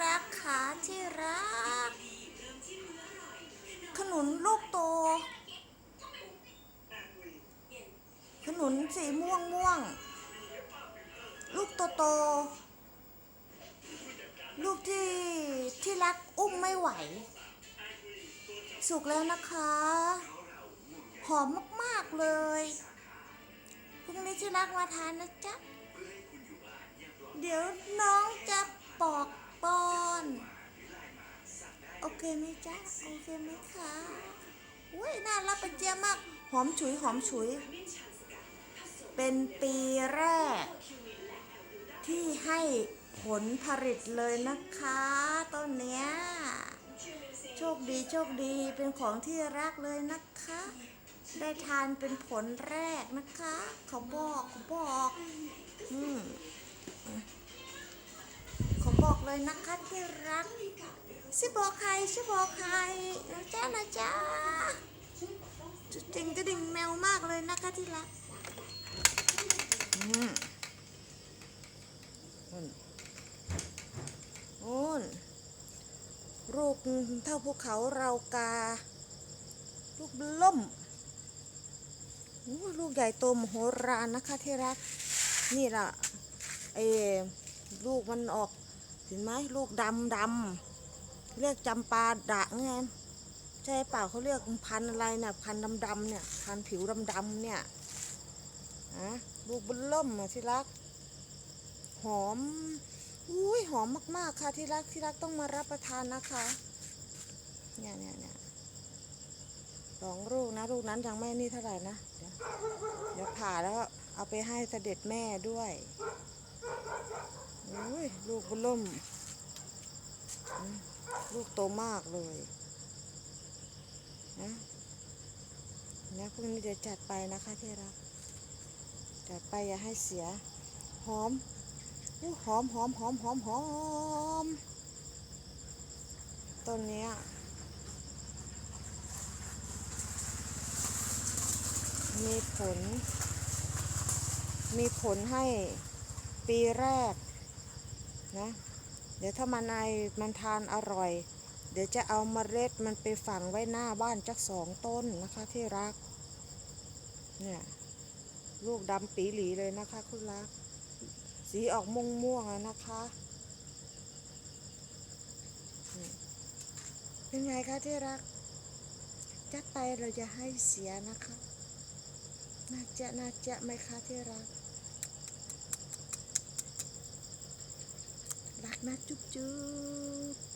รักขาที่รัก ขนุนลูกโต ขนุนสีม่วงม่วง ลูกโตโต ลูกที่ที่รักอุ้มไม่ไหว สุกแล้วนะคะ หอมมาก ๆ เลยพรุ่งนี้ที่รักมาทานนะจ๊ะ เดี๋ยวน้องจะปอก เคไหมจ๊ะโอเคไหมคะอุ้ยน่ารับประเจียมาก หอมฉุยหอมฉุย เป็นปีแรก ที่ให้ผลผลิตเลยนะคะต้นเนี้ย โชคดีโชคดีเป็นของที่รักเลยนะคะ ได้ทานเป็นผลแรกนะคะ เขาบอกเขาบอกอืมเขาบอกเลยนะคะที่รัก สิบอกใครสิบอกใครนะจ๊ะนะจ๊ะจุดจริงจะดิ่งแมวมากเลยนะคะที่รักอืมอืมโอ้นลูกเท่าภูเขาเรากา ลูกล่มอู้ลูกใหญ่โตมโหฬารนะคะที่รัก นี่ล่ะเออลูกมันออกเห็นไหมลูกดำดำ เรียกจำปาดะไงใช่เปล่าเขาเรียกพันอะไรเนี่ยพันดำๆเนี่ยพันผิวดำๆเนี่ยอะลูกบุญล่มอะที่รัก หอมอุ้ยหอมมากๆค่ะที่รักที่รักต้องมารับประทานนะคะเนี่ยเนี่ยเนี่ยสองลูกนะลูกนั้นยังไม่นี่เท่าไหร่นะเดี๋ยวเดี๋ยวผ่าแล้วเอาไปให้เสด็จแม่ด้วยอุ้ยลูกบุญล่มอืม ลูกโตมากเลยนะนะพรุ่งนี้เดี๋ยวจัดไปนะคะที่รักจัดไปอย่าให้เสียหอมอู้หอมหอมหอมหอมหอมต้นนี้มีผล มีผลให้ปีแรกนะ ดี๋ยวถ้ามันไอมันทานอร่อย เดี๋ยวจะเอาเมล็ดมันไปฝังไว้หน้าบ้านจักสองต้นนะคะที่รัก เนี่ยลูกดำปีหลีเลยนะคะคุณรัก สีออกม่วงม่วงนะคะ เป็นไงคะที่รักจัดไปเราจะให้เสียนะคะ น่าจะน่าจะไหมคะที่รัก รัจุ๊บจุ๊บ